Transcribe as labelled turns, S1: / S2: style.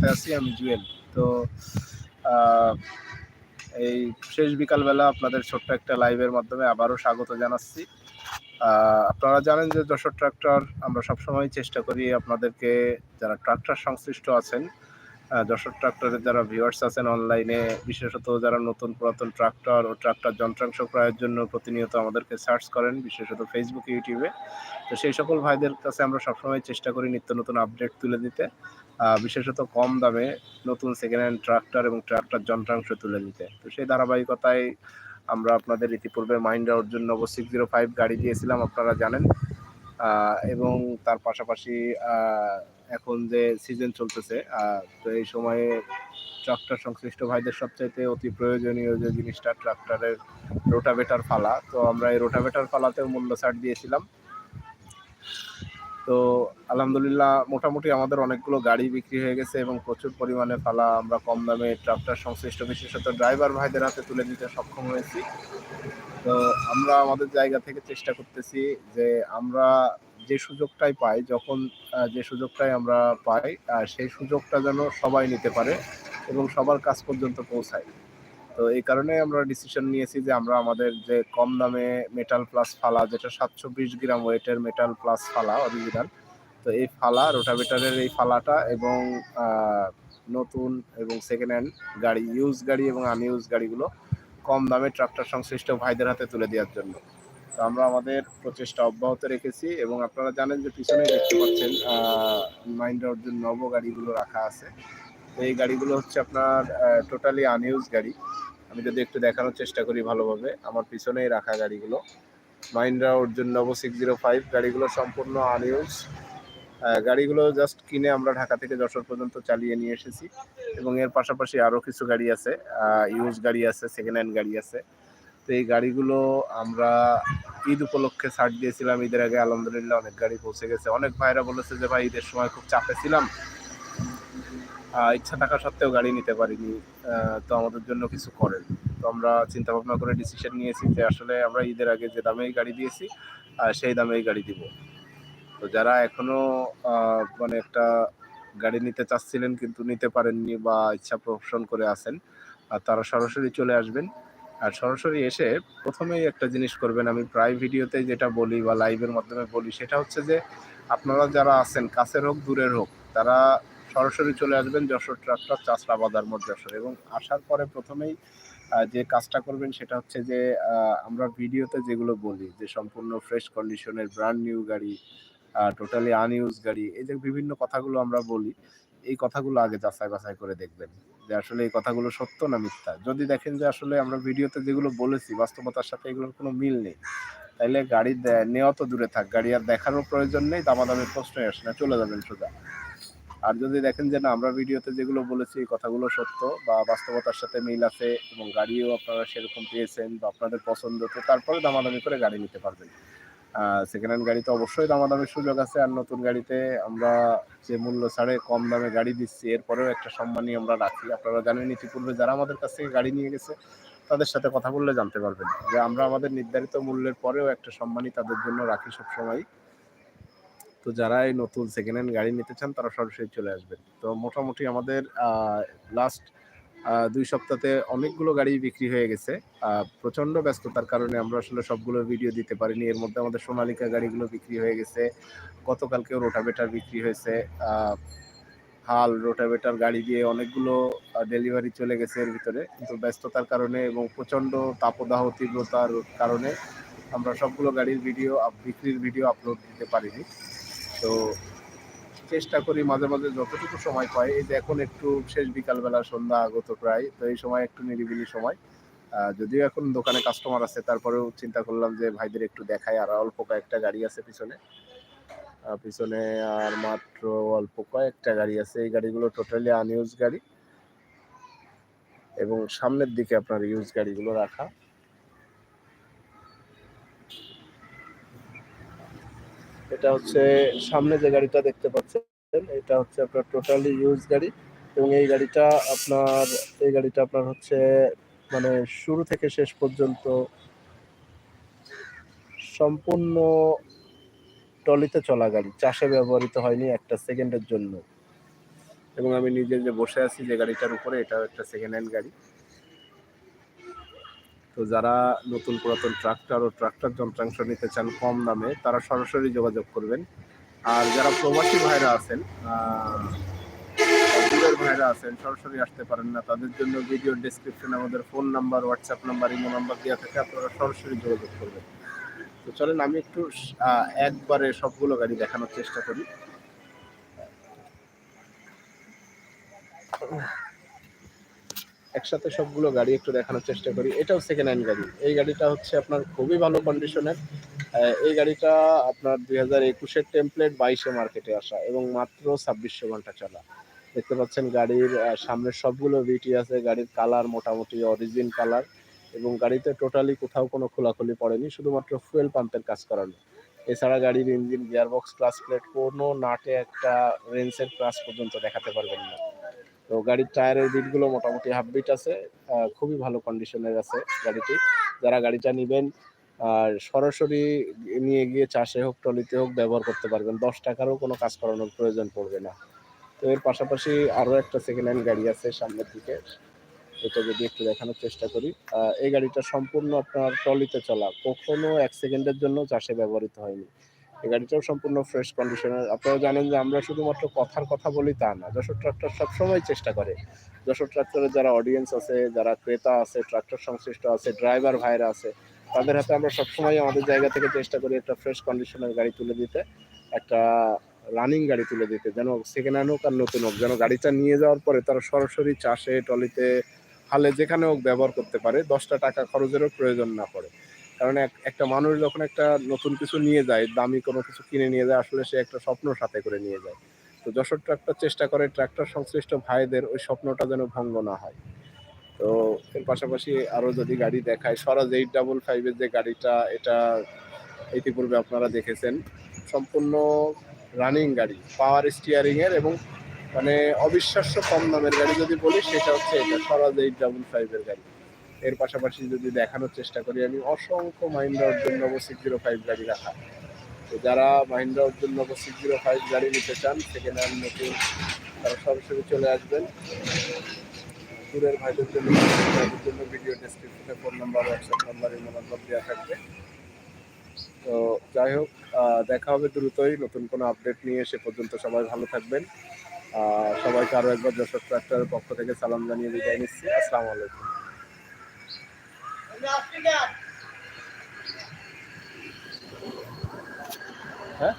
S1: সাথে আছি আমি জুয়েল। তো এই শেষ বিকালবেলা আপনাদের ছোট্ট একটা লাইভের মাধ্যমে আবারও স্বাগত জানাচ্ছি। আপনারা জানেন যে যশোর ট্রাক্টর আমরা সবসময় চেষ্টা করি আপনাদেরকে, যারা ট্রাক্টর সংশ্লিষ্ট আছেন যশোর ট্রাক্টরের যারা ভিউয়ার্স আছেন অনলাইনে বিশেষত যারা নতুন পুরাতন ট্রাক্টর ও ট্রাক্টর যন্ত্রাংশ ক্রয়ের জন্য প্রতিনিয়ত আমাদেরকে সার্চ করেন, বিশেষত ফেসবুক ইউটিউবে তো সেই সকল ভাইদের কাছে আমরা সবসময় চেষ্টা করি নিত্য নতুন আপডেট তুলে দিতে বিশেষত কম দামে নতুন সেকেন্ড হ্যান্ড ট্রাক্টর এবং ট্রাক্টর যন্ত্রাংশ তুলে দিতে তো সেই ধারাবাহিকতায় আমরা আপনাদের ইতিপূর্বে মাইন্ড আউট জন্য সিক্স জিরো ফাইভ গাড়ি দিয়েছিলাম, আপনারা জানেন। এবং তার পাশাপাশি এখন যে সিজন চলতেছে তো এই সময়ে ট্রাক্টর সংশ্লিষ্ট ভাইদের সবচাইতে অতি প্রয়োজনীয় যে জিনিসটা, ট্রাক্টরের রোটাভেটার ফালা। তো আমরা এই রোটাভেটার ফালাতেও মূল্য ছাড় দিয়েছিলাম। তো আলহামদুলিল্লাহ, মোটামুটি আমাদের অনেকগুলো গাড়ি বিক্রি হয়ে গেছে এবং প্রচুর পরিমাণে ফালা আমরা কম দামে ট্রাক্টর সংশ্লিষ্ট বিশেষত ড্রাইভার ভাইদের হাতে তুলে দিতে সক্ষম হয়েছি। তো আমরা আমাদের জায়গা থেকে চেষ্টা করতেছি যে আমরা যে সুযোগটাই পাই, যখন যে সুযোগটাই আমরা পাই সেই সুযোগটা যেন সবাই নিতে পারে এবং সবার কাছ পর্যন্ত পৌঁছায়। তো এই কারণে আমরা ডিসিশন নিয়েছি যে আমরা আমাদের যে কম দামে মেটাল প্লাস ফালা, যেটা সাতশো বিশ গ্রাম ওয়েটের মেটাল প্লাস ফালা অরিজিনাল, তো এই ফালা, রোটাভেটারের এই ফালাটা এবং নতুন এবং সেকেন্ড হ্যান্ড গাড়ি ইউজ গাড়ি এবং আনইউজ গাড়িগুলো কম দামে ট্রাক্টর সংশ্লিষ্ট ভাইদের হাতে তুলে দেওয়ার জন্য। তো আমরা আমাদের প্রচেষ্টা অব্যাহত রেখেছি এবং আপনারা জানেন যে পিছনে দেখতে পাচ্ছেন মাইন্ড অর্জুন নব গাড়িগুলো রাখা আছে। তো এই গাড়িগুলো হচ্ছে আপনার টোটালি আনইউজ গাড়ি। আমি যদি একটু দেখানোর চেষ্টা করি ভালোভাবে, আমার পিছনেই রাখা গাড়িগুলো। মাইন্ড্রা অর্জুন নব সিক্স জিরো ফাইভ গাড়িগুলো সম্পূর্ণ আনইউজ গাড়িগুলো জাস্ট কিনে আমরা ঢাকা থেকে যশোর পর্যন্ত চালিয়ে নিয়ে এসেছি। এবং এর পাশাপাশি আরও কিছু গাড়ি আছে ইউজ গাড়ি আছে সেকেন্ড হ্যান্ড গাড়ি আছে। তো এই গাড়িগুলো আমরা ঈদ উপলক্ষে ছাড় দিয়েছিলাম। ঈদের আগে আলহামদুলিল্লাহ অনেক গাড়ি পৌঁছে গেছে। অনেক ভাইরা বলেছে যে, ভাই, ঈদের সময় খুব চাপে ছিলাম। ইচ্ছা থাকা সত্ত্বেও গাড়ি নিতে পারিনি। তো আমাদের জন্য কিছু করেন। তো আমরা চিন্তা ভাবনা করে ডিসিশন নিয়েছি যে, আসলে আমরা ঈদের আগে যে দামেই গাড়ি দিয়েছি সেই দামেই গাড়ি দিব। তো যারা এখনও মানে একটা গাড়ি নিতে চাচ্ছিলেন কিন্তু নিতে পারেননি বা ইচ্ছা পোষণ করে আছেন আর তারা সরাসরি চলে আসবেন। আর সরাসরি এসে প্রথমেই একটা জিনিস করবেন, আমি প্রায় ভিডিওতে যেটা বলি বা লাইভের মাধ্যমে বলি, সেটা হচ্ছে যে আপনারা যারা আছেন, কাছের হোক, দূরের হোক, তারা সরাসরি চলে আসবেন যশোর ট্রাক্টর চাষরা বাজার মোট যশোর এবং আসার পরে প্রথমেই যে কাজটা করবেন সেটা হচ্ছে যে আমরা ভিডিওতে যেগুলো বলি, যে সম্পূর্ণ ফ্রেশ কন্ডিশনের ব্র্যান্ড নিউ গাড়ি টোটালি আনইউজ গাড়ি, এই যে বিভিন্ন কথাগুলো আমরা বলি, এই কথাগুলো আগে যাচাই বাছাই করে দেখবেন যে আসলে এই কথাগুলো সত্য না মিথ্যা। যদি দেখেন যে আসলে আমরা ভিডিওতে যেগুলো বলেছি, বাস্তবতার সাথে এগুলোর কোনো মিল নেই, তাইলে গাড়ি নেওয়া তো দূরে থাক, গাড়ি আর দেখারও প্রয়োজন নেই, দামাদামির প্রশ্নই আসে না, চলে যাবেন সোজা। আর যদি দেখেন যে না, আমরা ভিডিওতে যেগুলো বলেছি, এই কথাগুলো সত্য বা বাস্তবতার সাথে মিল আছে এবং গাড়িও আপনারা সেরকম পেয়েছেন বা আপনাদের পছন্দ, তো তারপরে দামাদামি করে গাড়ি নিতে পারবেন। সেকেন্ড হ্যান্ড গাড়িতে অবশ্যই দামাদামির সুযোগ আছে। আর নতুন গাড়িতে আমরা যে মূল্য ছাড়ে কম দামে গাড়ি দিচ্ছি, এরপরেও একটা সম্মানই আমরা রাখি। আপনারা জানেন, ইতিপূর্বে যারা আমাদের কাছ থেকে গাড়ি নিয়ে গেছে, তাদের সাথে কথা বললে জানতে পারবেন যে আমরা আমাদের নির্ধারিত মূল্যের পরেও একটা সম্মানই তাদের জন্য রাখি সবসময় তো যারা এই নতুন সেকেন্ড হ্যান্ড গাড়ি নিতে চান, তারা সরাসরি চলে আসবেন। তো মোটামুটি আমাদের লাস্ট দুই সপ্তাহে অনেকগুলো গাড়ি বিক্রি হয়ে গেছে। আহ, প্রচণ্ড ব্যস্ততার কারণে আমরা আসলে সবগুলো ভিডিও দিতে পারিনি। এর মধ্যে আমাদের সোনালিকা গাড়িগুলো বিক্রি হয়ে গেছে। গতকালকেও রোটাভেটার বিক্রি হয়েছে। হাল রোটাভেটার গাড়ি দিয়ে অনেকগুলো ডেলিভারি চলে গেছে এর ভিতরে। কিন্তু ব্যস্ততার কারণে এবং প্রচণ্ড তাপদাহ তীব্রতার কারণে আমরা সবগুলো গাড়ির ভিডিও বিক্রির ভিডিও আপলোড দিতে পারিনি। তো চেষ্টা করি মাঝে মাঝে যতটুকু সময় পাই। এই যে এখন একটু শেষ বিকালবেলা সন্ধ্যা আগত প্রায়, তো এই সময় একটু নিরিবিলি সময়। যদিও এখন দোকানে কাস্টমার আছে, তারপরেও চিন্তা করলাম যে ভাইদের একটু দেখাই, আর অল্প কয়েকটা গাড়ি আছে পিছনে। পিছনে আর মাত্র অল্প কয়েকটা গাড়ি আছে। এই গাড়িগুলো টোটালি আনইউজ গাড়ি। এবং সামনের দিকে আপনার ইউজ গাড়িগুলো রাখা। এটা হচ্ছে সামনে যে গাড়িটা দেখতে পাচ্ছেন, এটা হচ্ছে আপনার টোটালি ইউজ গাড়ি এবং এই গাড়িটা আপনার, এই গাড়িটা আপনার হচ্ছে মানে শুরু থেকে শেষ পর্যন্ত সম্পূর্ণ টলিতে চলা গাড়ি, চাষে ব্যবহৃত হয়নি একটা সেকেন্ডের জন্য। এবং আমি নিজে যে বসে আছি যে গাড়িটার উপরে, এটাও একটা সেকেন্ড হ্যান্ড গাড়ি। তো যারা নতুন পুরাতন ট্রাক্টর ও ট্রাক্টর যন্ত্রাংশ নিতে চান কম দামে, তারা সরাসরি যোগাযোগ করবেন। আর যারা প্রবাসী ভাইরা আছেন দূরের ভাইরা আছেন, সরাসরি আসতে পারেন না, তাদের জন্য ভিডিও ডেসক্রিপশনে আমাদের phone number WhatsApp number imo number দেওয়া থাকে, আপনারা সরাসরি যোগাযোগ করবেন। তো চলেন, আমি একটু একবারে সবগুলো গাড়ি দেখানোর চেষ্টা করি। একসাথে সবগুলো গাড়ি একটু দেখানোর চেষ্টা করি। এটাও সেকেন্ড হ্যান্ড গাড়ি। এই গাড়িটা হচ্ছে আপনার খুবই ভালো কন্ডিশনের এই গাড়িটা আপনার দুই হাজার একুশের টেমপ্লেট বাইশে মার্কেটে আসা এবং মাত্র ছাব্বিশশো ঘণ্টা চলা। দেখতে পাচ্ছেন গাড়ির সামনের সবগুলো ভিটি আছে। গাড়ির কালার মোটামুটি অরিজিন কালার এবং গাড়িতে টোটালি কোথাও কোনো খোলাখুলি পড়েনি, শুধুমাত্র ফুয়েল পাম্পের কাজ করানো। এছাড়া গাড়ির ইঞ্জিন গিয়ারবক্স ক্লাস প্লেট কোনো নাটে একটা রেন্সের ক্লাস পর্যন্ত দেখাতে পারবেন না। তো গাড়ির টায়ারের বিটগুলো মোটামুটি হাফ বিট আছে খুবই ভালো কন্ডিশনের আছে গাড়িটি। যারা গাড়িটা নেবেন, আর সরাসরি নিয়ে গিয়ে চাষে হোক টলিতে হোক ব্যবহার করতে পারবেন। দশ টাকারও কোনো কাজ করানোর প্রয়োজন পড়বে না। তো এর পাশাপাশি আরও একটা সেকেন্ড হ্যান্ড গাড়ি আছে সামনের দিকে। এটা যদি একটু দেখানোর চেষ্টা করি। এই গাড়িটা সম্পূর্ণ আপনার টলিতে চলা, কখনো এক সেকেন্ডের জন্য চাষে ব্যবহৃত হয়নি। গাড়িটাও সম্পূর্ণ ফ্রেশ কন্ডিশনের আপনারা জানেন যে আমরা শুধুমাত্র কথার কথা বলি তা না, যশোর ট্রাক্টর সবসময় চেষ্টা করে। যশোর ট্রাক্টরের যারা অডিয়েন্স আছে, যারা ক্রেতা আছে ট্রাক্টর সংশ্লিষ্ট আছে ড্রাইভার ভাইরা আছে, তাদের হাতে আমরা সবসময় আমাদের জায়গা থেকে চেষ্টা করি একটা ফ্রেশ কন্ডিশনের গাড়ি তুলে দিতে, একটা রানিং গাড়ি তুলে দিতে, যেন সেকেন্ড হ্যান্ড হোক আর নতুন হোক। যেন গাড়িটা নিয়ে যাওয়ার পরে তারা সরাসরি চাষে, টলিতে, হালে যেখানে হোক ব্যবহার করতে পারে, দশটা টাকা খরচেরও প্রয়োজন না পড়ে। কারণ এক- একটা মানুষ যখন একটা নতুন কিছু নিয়ে যায়, দামি কোনো কিছু কিনে নিয়ে যায়, আসলে সে একটা স্বপ্ন সাথে করে নিয়ে যায়। তো যশোর ট্রাক্টর চেষ্টা করে, ট্রাক্টর সংশ্লিষ্ট ভাইদের ওই স্বপ্নটা যেন ভঙ্গ না হয়। তো এর পাশাপাশি আরও যদি গাড়ি দেখায়, স্বরাজ এইট ডাবল ফাইভের যে গাড়িটা, এটা ইতিপূর্বে আপনারা দেখেছেন। সম্পূর্ণ রানিং গাড়ি পাওয়ার স্টিয়ারিংয়ের এবং মানে অবিশ্বাস্য কম দামের গাড়ি যদি বলি, সেটা হচ্ছে এটা, স্বরাজ এইট ডাবল ফাইভের গাড়ি। এর পাশাপাশি যদি দেখানোর চেষ্টা করি, আমি অসংখ্য মাহিন্দ্রা অর্জুন নব সিক্স জিরো ফাইভ গাড়ি রাখা। তো যারা মাহিন্দ্রা অর্জুন নব সিক্স জিরো ফাইভ গাড়ি নিতে চান সেকেন্ড হ্যান্ড নতুন তারা সরাসরি চলে আসবেন। দূরের ভাইদের জন্য ভাইদের জন্য ভিডিও ডেসক্রিপশনে phone number WhatsApp number imo number দেওয়া থাকবে। তো যাই হোক দেখা হবে দ্রুতই। নতুন কোনো আপডেট নিয়ে সে পর্যন্ত সবাই ভালো থাকবেন। সবাইকে আরও একবার যশোর ট্রাক্টরের পক্ষ থেকে সালাম জানিয়ে বিদায় নিচ্ছি। আসসালামু আলাইকুম। হ্যাঁ